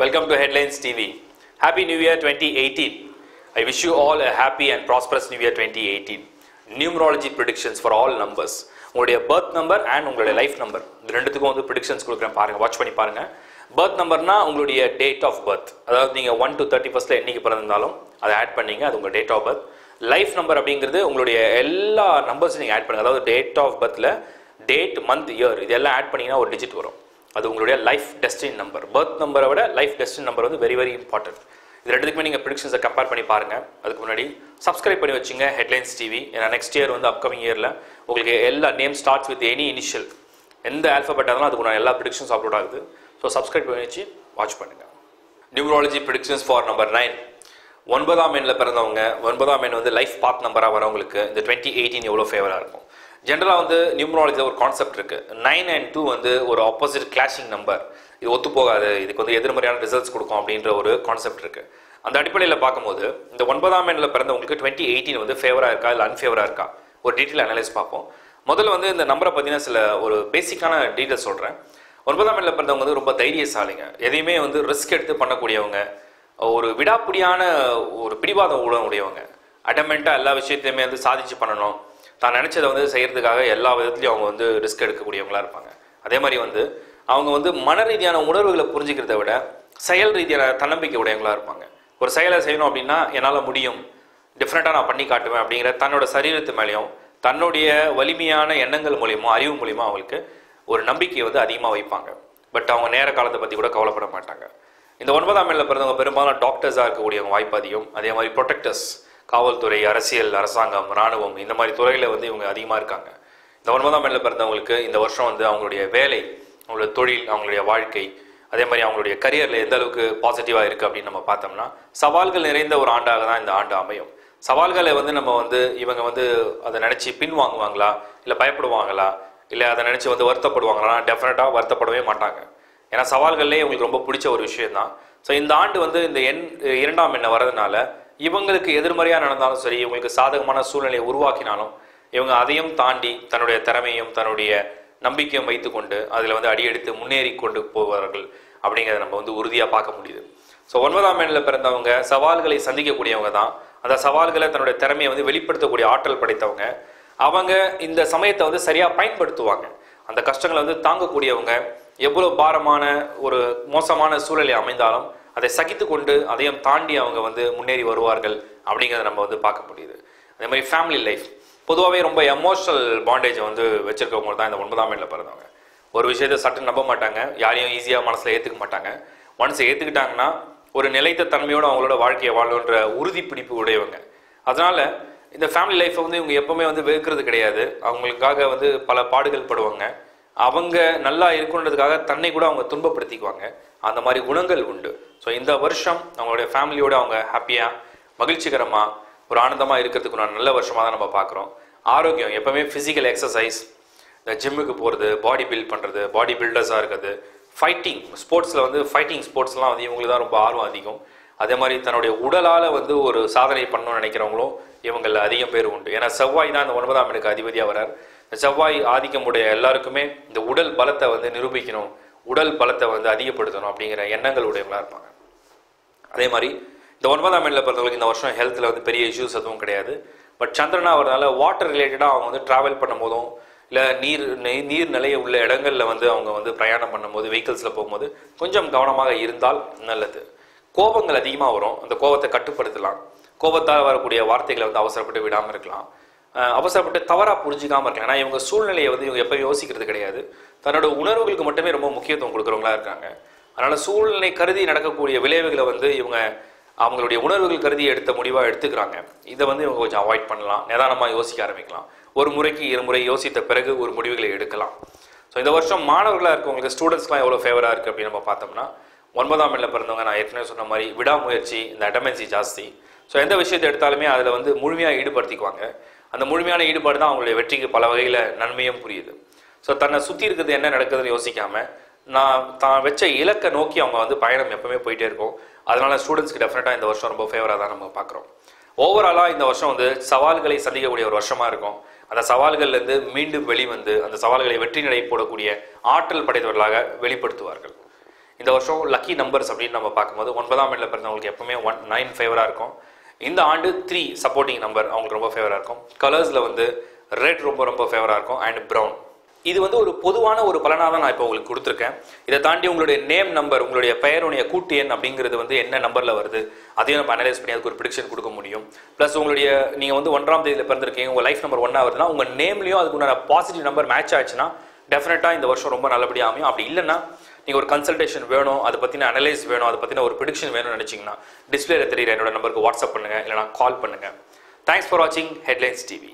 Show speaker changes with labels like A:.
A: Welcome to Headlines TV. Happy New Year 2018. I wish you all a happy and prosperous New Year 2018. Numerology predictions for all numbers. உங்களுடைய birth number and உங்களுடைய life number இந்த ரெண்டுத்துக்கும் வந்து predictions கொடுக்குறேன் பாருங்க watch பண்ணி பாருங்க birth நம்பர்னா உங்களுடைய டேட் ஆஃப் பர்த் அதாவது நீங்கள் ஒன் டு தேர்ட்டி ஃபஸ்ட்டில் என்னைக்கு பிறந்தாலும் அதை ஆட் பண்ணீங்க அது உங்கள் date of birth life number அப்படிங்கிறது உங்களுடைய எல்லா நம்பர்ஸும் நீங்கள் ஆட் பண்ணுங்கள் அதாவது டேட் ஆஃப் பர்த்தில் டேட் மந்த் இயர் இதெல்லாம் ஆட் பண்ணிங்கன்னா ஒரு டிஜிட் வரும் அது உங்களுடைய லைஃப் டெஸ்டின் நம்பர் பர்த் நம்பரை விட லைஃப் டெஸ்டின் நம்பர் வந்து வெரி வெரி இம்பார்ட்டன்ட் இது ரெண்டுத்துக்குமே நீங்கள் ப்ரிடிக்ஷன்ஸை கம்பேர் பண்ணி பாருங்க. அதுக்கு முன்னாடி சப்ஸ்கிரைப் பண்ணி வச்சுங்க ஹெட்லைன்ஸ் டிவி ஏன்னா நெக்ஸ்ட் இயர் வந்து அப்கமிங் இயரில் உங்களுக்கு எல்லா name starts with any initial எந்த ஆல்ஃபபெட் இருந்தாலும் அதுக்கு நான் எல்லா ப்ரிடிக்ஷன்ஸ் அப்லோட் ஆகுது. ஸோ சப்ஸ்கிரைப் பண்ணி வச்சு வாட்ச் பண்ணுங்க. Numerology predictions for number nine ஒன்பதாம் எண்ணில் பிறந்தவங்க ஒன்பதாம் எண் வந்து லைஃப் பாத் நம்பராக வரவங்களுக்கு இந்த டுவெண்ட்டி எயிட்டீன் எவ்வளோ ஃபேவராக இருக்கும்? ஜென்ரலாக வந்து நியூமராலஜியில் ஒரு கான்செப்ட் இருக்குது நைன் அண்ட் டூ வந்து ஒரு ஆப்போசிட் கிளாஷிங் நம்பர் இது ஒத்து போகாது. இதுக்கு வந்து எதிர்மறையான ரிசல்ட்ஸ் கொடுக்கும் அப்படின்ற ஒரு கான்செப்ட் இருக்குது அந்த அடிப்படையில் பார்க்கும்போது இந்த ஒன்பதாம் எண்ணில் பிறந்தவங்களுக்கு டுவெண்ட்டி எயிட்டீன் வந்து ஃபேவராக இருக்கா? இல்லை அன்ஃபேவராக இருக்கா? ஒரு டீட்டெயில் அனலைஸ் பார்ப்போம். முதல்ல வந்து இந்த நம்பரை பற்றின சில ஒரு பேசிக்கான டீட்டெயில்ஸ் சொல்கிறேன் ஒன்பதாம் எண்ணில் பிறந்தவங்க வந்து ரொம்ப தைரியசாலிங்க. எதையுமே வந்து ரிஸ்க் எடுத்து பண்ணக்கூடியவங்க. ஒரு விடாப்பிடியான ஒரு பிடிவாத உடனுடையவங்க அடமெண்ட்டாக எல்லா விஷயத்தையுமே வந்து சாதிச்சு பண்ணணும். தான் நினச்சதை வந்து செய்கிறதுக்காக எல்லா விதத்துலையும் அவங்க வந்து ரிஸ்க் எடுக்கக்கூடியவங்களா இருப்பாங்க. அதே மாதிரி வந்து அவங்க வந்து மன ரீதியான உணர்வுகளை புரிஞ்சுக்கிறத விட செயல் ரீதியான தன்னம்பிக்கை உடையவங்களா இருப்பாங்க. ஒரு செயலை செய்யணும் அப்படின்னா என்னால் முடியும். டிஃப்ரெண்ட்டாக நான் பண்ணி காட்டுவேன் அப்படிங்கிற தன்னோட சரீரத்து மேலேயும் தன்னுடைய வலிமையான எண்ணங்கள் மூலியமோ அறிவு மூலியமோ அவங்களுக்கு ஒரு நம்பிக்கையை வந்து அதிகமாக வைப்பாங்க. பட் அவங்க நேர காலத்தை பற்றி கூட கவலைப்பட மாட்டாங்க. இந்த ஒன்பதாம் மேல பிறந்தவங்க பெரும்பாலும் டாக்டர்ஸாக இருக்கக்கூடியவங்க வாய்ப்பு அதிகம். அதே மாதிரி ப்ரொடெக்டர்ஸ் காவல்துறை அரசியல் அரசாங்கம் இராணுவம் இந்த மாதிரி துறையில் வந்து இவங்க அதிகமாக இருக்காங்க. இந்த ஒன்பதாம் மேல பிறந்தவங்களுக்கு இந்த வருஷம் வந்து அவங்களுடைய வேலை அவங்களுடைய தொழில் அவங்களுடைய வாழ்க்கை அதே மாதிரி அவங்களுடைய கரியரில் எந்த அளவுக்கு பாசிட்டிவாக இருக்குது அப்படின்னு நம்ம பார்த்தோம்னா சவால்கள் நிறைந்த ஒரு ஆண்டாக தான் இந்த ஆண்டு அமையும். சவால்களை வந்து நம்ம வந்து இவங்க வந்து அதை நினச்சி பின் வாங்குவாங்களா இல்லை பயப்படுவாங்களா? இல்லை அதை நினச்சி வந்து வருத்தப்படுவாங்களா? டெஃபினட்டாக வருத்தப்படவே மாட்டாங்க. ஏன்னா சவால்கள்லேயே இவங்களுக்கு ரொம்ப பிடிச்ச ஒரு விஷயம் தான் ஸோ இந்த ஆண்டு வந்து இந்த எண் இரண்டாம் எண்ணை வரதுனால இவங்களுக்கு எதிர்மறையாக நடந்தாலும் சரி இவங்களுக்கு சாதகமான சூழ்நிலையை உருவாக்கினாலும் இவங்க அதையும் தாண்டி தன்னுடைய திறமையும் தன்னுடைய நம்பிக்கையும் வைத்துக்கொண்டு அதில் வந்து அடியெடுத்து முன்னேறி கொண்டு போவார்கள் அப்படிங்கிறத நம்ம வந்து உறுதியாக பார்க்க முடியுது. ஸோ ஒன்பதாம் எண்ணில் பிறந்தவங்க சவால்களை சந்திக்கக்கூடியவங்க தான். அந்த சவால்களை தன்னுடைய திறமையை வந்து வெளிப்படுத்தக்கூடிய ஆற்றல் படைத்தவங்க. அவங்க இந்த சமயத்தை வந்து சரியாக பயன்படுத்துவாங்க. அந்த கஷ்டங்களை வந்து தாங்கக்கூடியவங்க. எவ்வளோ பாரமான ஒரு மோசமான சூழலை அமைந்தாலும் அதை சகித்து கொண்டு அதையும் தாண்டி அவங்க வந்து முன்னேறி வருவார்கள் அப்படிங்கிறத நம்ம வந்து பார்க்க முடியுது. அதே மாதிரி ஃபேமிலி லைஃப் பொதுவாகவே ரொம்ப எமோஷனல் பாண்டேஜை வந்து வச்சுருக்கவங்க தான் இந்த ஒன்பதாம் எண்ணில் பிறந்தவங்க. ஒரு விஷயத்தை சட்டு நம்ப மாட்டாங்க. யாரையும் ஈஸியாக மனசில் ஏற்றுக்க மாட்டாங்க. மனசை ஏற்றுக்கிட்டாங்கன்னா ஒரு நிலைத்த தன்மையோடு அவங்களோட வாழ்க்கையை வாழணுன்ற உறுதிப்பிடிப்பு உடையவங்க. அதனால் இந்த ஃபேமிலி லைஃப்பை வந்து இவங்க எப்பவுமே வந்து வெறுக்கிறது கிடையாது. அவங்களுக்காக வந்து பல பாடுகள் படுவாங்க. அவங்க நல்லா இருக்கணுன்றதுக்காக தன்னை கூட அவங்க துன்பப்படுத்திக்குவாங்க. அந்த மாதிரி குணங்கள் உண்டு. ஸோ இந்த வருஷம் அவங்களுடைய ஃபேமிலியோடு அவங்க ஹாப்பியாக மகிழ்ச்சிகரமாக ஒரு ஆனந்தமாக இருக்கிறதுக்கு ஒரு நல்ல வருஷமாக தான் நம்ம பார்க்குறோம். ஆரோக்கியம் எப்போவுமே ஃபிசிக்கல் எக்ஸசைஸ் இந்த ஜிம்முக்கு போகிறது பாடி பில்ட் பண்ணுறது பாடி பில்டர்ஸாக இருக்கிறது ஃபைட்டிங் ஸ்போர்ட்ஸில் வந்து ஃபைட்டிங் ஸ்போர்ட்ஸ்லாம் வந்து இவங்களுக்கு தான் ரொம்ப ஆர்வம் அதிகம். அதே மாதிரி தன்னுடைய உடலால் வந்து ஒரு சாதனை பண்ணணும்னு நினைக்கிறவங்களும் இவங்களில் அதிகம் பேர் உண்டு. ஏன்னா செவ்வாய் தான் இந்த ஒன்பதாம் எனக்கு அதிபதியாக வரார் இந்த செவ்வாய் ஆதிக்கம் உடைய எல்லாருக்குமே இந்த உடல் பலத்தை வந்து நிரூபிக்கணும். உடல் பலத்தை வந்து அதிகப்படுத்தணும் அப்படிங்கிற எண்ணங்கள் உடையவங்களாக இருப்பாங்க. அதே மாதிரி இந்த ஒன்பதாம் எண்ணில் பிறந்தவங்களுக்கு இந்த வருஷம் ஹெல்த்தில் வந்து பெரிய இஷ்யூஸ் எதுவும் கிடையாது. பட் சந்திரனா வரனால வாட்டர் ரிலேட்டடாக அவங்க வந்து ட்ராவல் பண்ணும்போதும் இல்லை நீர் நீர் நிலைய உள்ள இடங்களில் வந்து அவங்க வந்து பிரயாணம் பண்ணும்போது வெஹிக்கிள்ஸில் போகும்போது கொஞ்சம் கவனமாக இருந்தால் நல்லது. கோபங்கள் அதிகமாக வரும். அந்த கோபத்தை கட்டுப்படுத்தலாம். கோபத்தால் வரக்கூடிய வார்த்தைகளை வந்து அவசரப்பட்டு விடாமல் இருக்கலாம். அவசரப்பட்டு தவறாக புரிஞ்சிக்காமல் இருக்கலாம் ஏன்னா இவங்க சூழ்நிலையை வந்து இவங்க எப்போ யோசிக்கிறது கிடையாது. தன்னோட உணர்வுகளுக்கு மட்டுமே ரொம்ப முக்கியத்துவம் கொடுக்குறவங்களா இருக்காங்க. அதனால் சூழ்நிலை கருதி நடக்கக்கூடிய விளைவுகளை வந்து இவங்க அவங்களுடைய உணர்வுகள் கருதி எடுத்த முடிவாக எடுத்துக்கிறாங்க. இதை வந்து இவங்க கொஞ்சம் அவாய்ட் பண்ணலாம். நிதானமாக யோசிக்க ஆரம்பிக்கலாம். ஒரு முறைக்கு இருமுறை யோசித்த பிறகு ஒரு முடிவுகளை எடுக்கலாம். ஸோ இந்த வருஷம் மாணவர்களாக இருக்கவங்களுக்கு ஸ்டூடெண்ட்ஸ்லாம் எவ்வளோ ஃபேவராக இருக்குது அப்படின்னு நம்ம பார்த்தோம்னா ஒன்பதாம் எண்ணில் பிறந்தவங்க நான் ஏற்கனவே சொன்ன மாதிரி விடாமுயற்சி இந்த அட்டமென்சி ஜாஸ்தி. ஸோ எந்த விஷயத்தை எடுத்தாலுமே அதில் வந்து முழுமையாக ஈடுபடுத்திக்குவாங்க. அந்த முழுமையான ஈடுபாடு தான் அவங்களுடைய வெற்றிக்கு பல வகையில் நன்மையும் புரியுது. ஸோ தன்னை சுற்றி இருக்கிறது என்ன நடக்குதுன்னு யோசிக்காமல் நான் தான் வச்ச இலக்கை நோக்கி அவங்க வந்து பயணம் எப்பவுமே போயிட்டே இருக்கும். அதனால ஸ்டூடெண்ட்ஸ்க்கு டெஃபினட்டாக இந்த வருஷம் ரொம்ப ஃபேவராக தான் நம்ம பார்க்குறோம் ஓவராலாக இந்த வருஷம் வந்து சவால்களை சந்திக்கக்கூடிய ஒரு வருஷமாக இருக்கும். அந்த சவால்கள்லேருந்து மீண்டும் வெளிவந்து அந்த சவால்களை வெற்றி நடை போடக்கூடிய ஆற்றல் படைத்தவர்களாக வெளிப்படுத்துவார்கள். இந்த வருஷம் லக்கி நம்பர்ஸ் அப்படின்னு நம்ம பார்க்கும்போது ஒன்பதாம் எண்ணில் பிறந்தவங்களுக்கு எப்பவுமே ஒன் நைன் ஃபேவராக இருக்கும். இந்த ஆண்டு த்ரீ சப்போர்ட்டிங் நம்பர் அவங்களுக்கு ரொம்ப ஃபேவராக இருக்கும். கலர்ஸில் வந்து ரெட் ரொம்ப ரொம்ப ஃபேவராக இருக்கும். அண்ட் ப்ரௌன் இது வந்து ஒரு பொதுவான ஒரு பலனாக தான் நான் இப்போ உங்களுக்கு கொடுத்துருக்கேன். இதை தாண்டி உங்களுடைய நேம் நம்பர் உங்களுடைய பெயருடைய கூட்டு எண் அப்படிங்கிறது வந்து என்ன நம்பரில் வருது அதையும் நம்ம அனலைஸ் பண்ணி அதுக்கு ஒரு ப்ரிடிக்ஷன் கொடுக்க முடியும். ப்ளஸ் உங்களுடைய நீங்கள் வந்து ஒன்றாம் தேதியில் பிறந்திருக்கீங்க உங்கள் லைஃப் நம்பர் ஒன்றா வருதுன்னா உங்கள் நேம்லேயும் அதுக்குண்டான பாசிட்டிவ் நம்பர் மேட்ச் ஆச்சுன்னா டெஃபினட்டாக இந்த வருஷம் ரொம்ப நல்லபடியாக அமையும். அப்படி இல்லைன்னா நீங்கள் ஒரு கன்சல்டேஷன் வேணும் அதை பற்றின அனலைஸ் வேணும் அதை பற்றின ஒரு ப்ரிடிக்ஷன் வேணும்னு நினச்சிங்கன்னா டிஸ்பிளேல தெரியுற என்னோட நம்பருக்கு வாட்ஸ்அப் பண்ணுங்கள் இல்லைனா கால் பண்ணுங்கள் தேங்க்ஸ் ஃபார் வாட்சிங் ஹெட்லைன்ஸ் டிவி